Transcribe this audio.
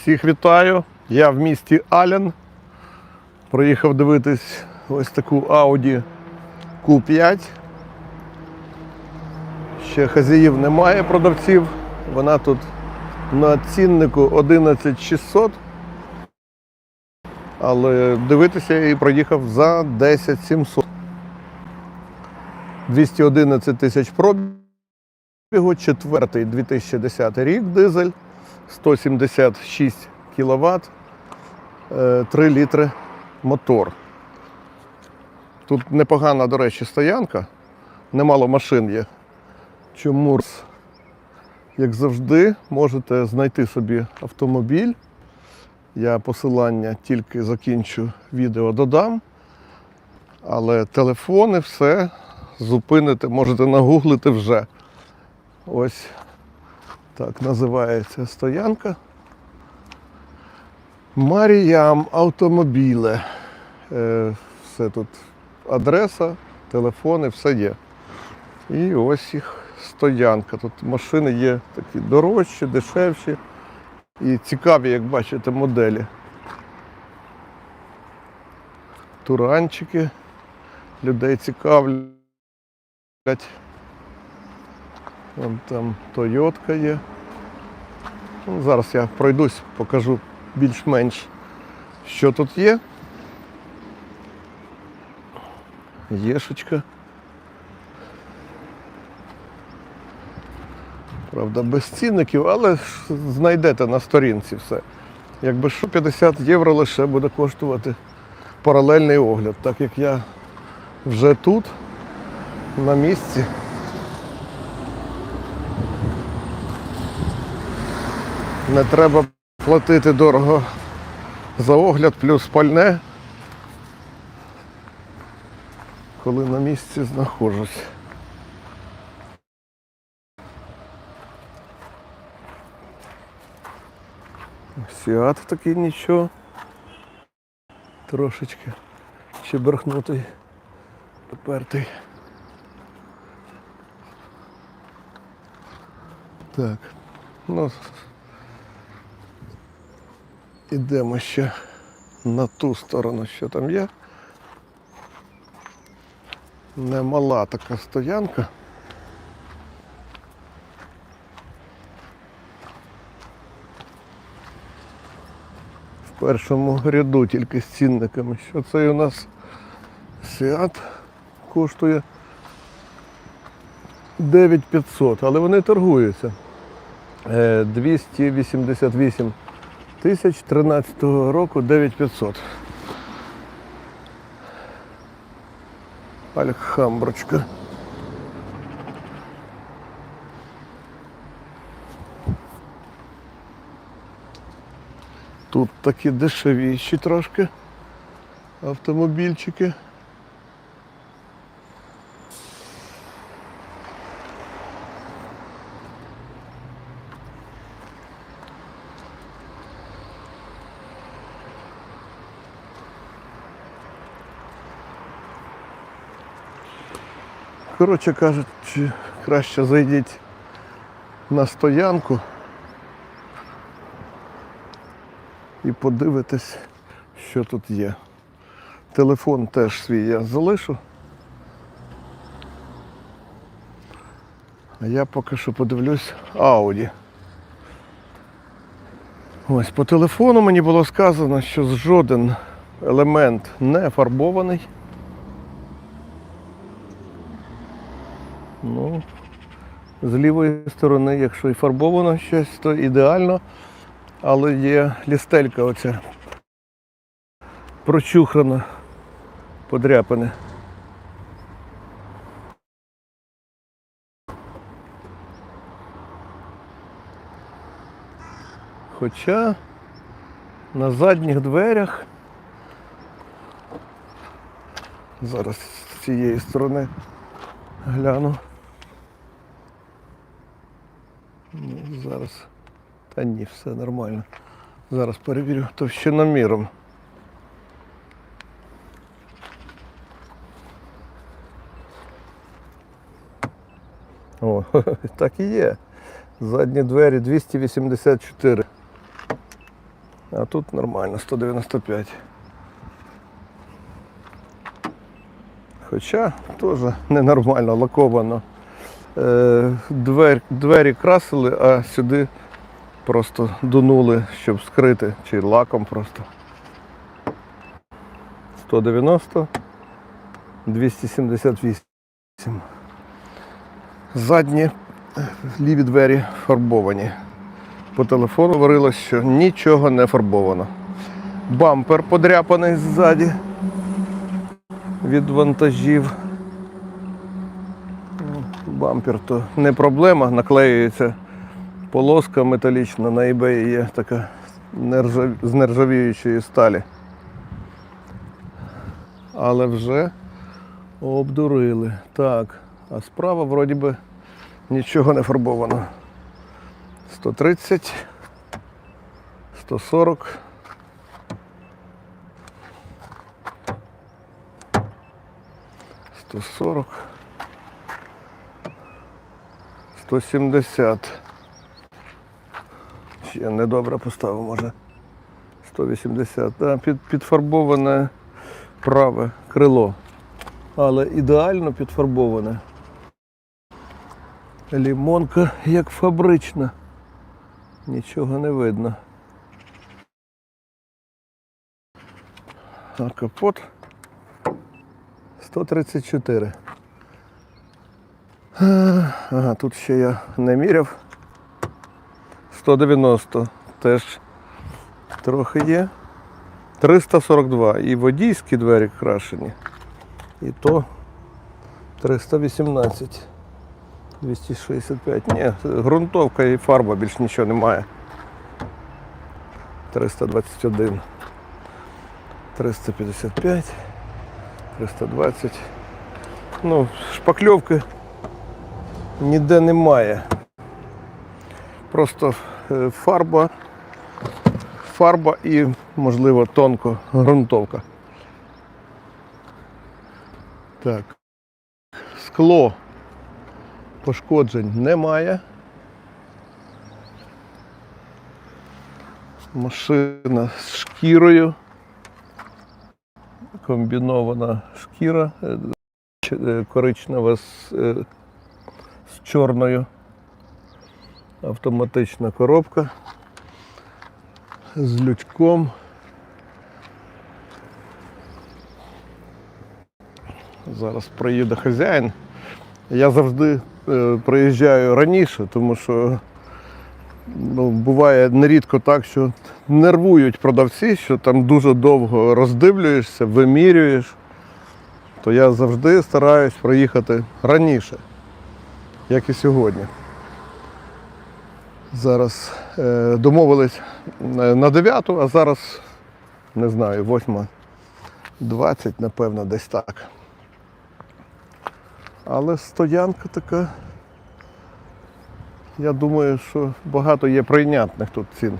Всіх вітаю. Я в місті Ален. Приїхав дивитись ось таку Audi Q5. Ще хазяїв немає продавців. Вона тут на ціннику 11600. Але дивитися я її проїхав за 10700. 211 тисяч пробігу, четвертий 2010 рік дизель. 176 кВт, 3 літри мотор. Тут непогана, до речі, стоянка. Немало машин є. Чому, як завжди, можете знайти собі автомобіль. Я посилання тільки закінчу відео додам. Але телефони, все зупините, можете нагуглити вже. Ось так називається стоянка. Маріям автомобіле. Е, все тут адреса, телефони, все є. І ось їх стоянка. Тут машини є такі дорожчі, дешевші і цікаві, як бачите, моделі. Туранчики людей цікавлять. Вон там Тойотка є. Ну, зараз я пройдусь, покажу більш-менш, що тут є. Єшечка. Правда, без цінників, але знайдете на сторінці все. Якби що 50 євро лише буде коштувати паралельний огляд, так як я вже тут, на місці. Не треба платити дорого за огляд плюс пальне, коли на місці знаходжусь. Сіат такий нічого. Трошечки чеберхнутий, попертий. Так, ну Ідемо ще на ту сторону, що там є. Немала така стоянка. В першому ряду тільки з цінниками. Що це у нас Сіат коштує 9500, але вони торгуються. Е, 288 2013 року 9500. Альхамброчка. Тут такі дешевіші трошки автомобільчики. Коротше кажучи, краще зайдіть на стоянку і подивитесь, що тут є. Телефон теж свій я залишу. А я поки що подивлюсь Audi. Ось по телефону мені було сказано, що жоден елемент не фарбований. З лівої сторони, якщо і фарбовано щось, то ідеально. Але є лістелька оця прочухрана, подряпане. Хоча на задніх дверях зараз з цієї сторони гляну. Ну, зараз. Та ні, все нормально. Зараз перевірю товщиноміром. О, так і є. Задні двері 284. А тут нормально, 195. Хоча теж ненормально лаковано. Е, двер, двері красили, а сюди просто дунули, щоб скрити, чи лаком просто. 190, 278. Задні ліві двері фарбовані. По телефону говорилось, що нічого не фарбовано. Бампер подряпаний ззаді від вантажів. Бампер то не проблема, наклеюється полоска металічна, на eBay є така нержав... з нержавіючої сталі. Але вже обдурили. Так, а справа вроді би нічого не фарбовано. 130, 140. Сто сорок. Сто сімдесят. Ще недобре поставив, може. 180. Да, під, підфарбоване праве крило. Але ідеально підфарбоване. Лімонка як фабрична. Нічого не видно. А капот 134. Ага, тут ще я не міряв. 190 теж трохи є. 342. І водійські двері крашені. І то 318. 265. Ні, ґрунтовка і фарба більш нічого немає. 321. 355. 320. Ну, шпакльовки ніде немає. Просто е, фарба, фарба і, можливо, тонко ґрунтовка. Так. Скло пошкоджень немає. Машина з шкірою. Комбінована шкіра е, е, коричнева е, з чорною. Автоматична коробка з лючком. Зараз приїде хазяїн. Я завжди е, приїжджаю раніше, тому що ну, буває нерідко так, що нервують продавці, що там дуже довго роздивлюєшся, вимірюєш. То я завжди стараюсь приїхати раніше, як і сьогодні. Зараз е, домовились е, на 9, а зараз не знаю, 8.20, напевно, десь так. Але стоянка така. Я думаю, що багато є прийнятних тут цін.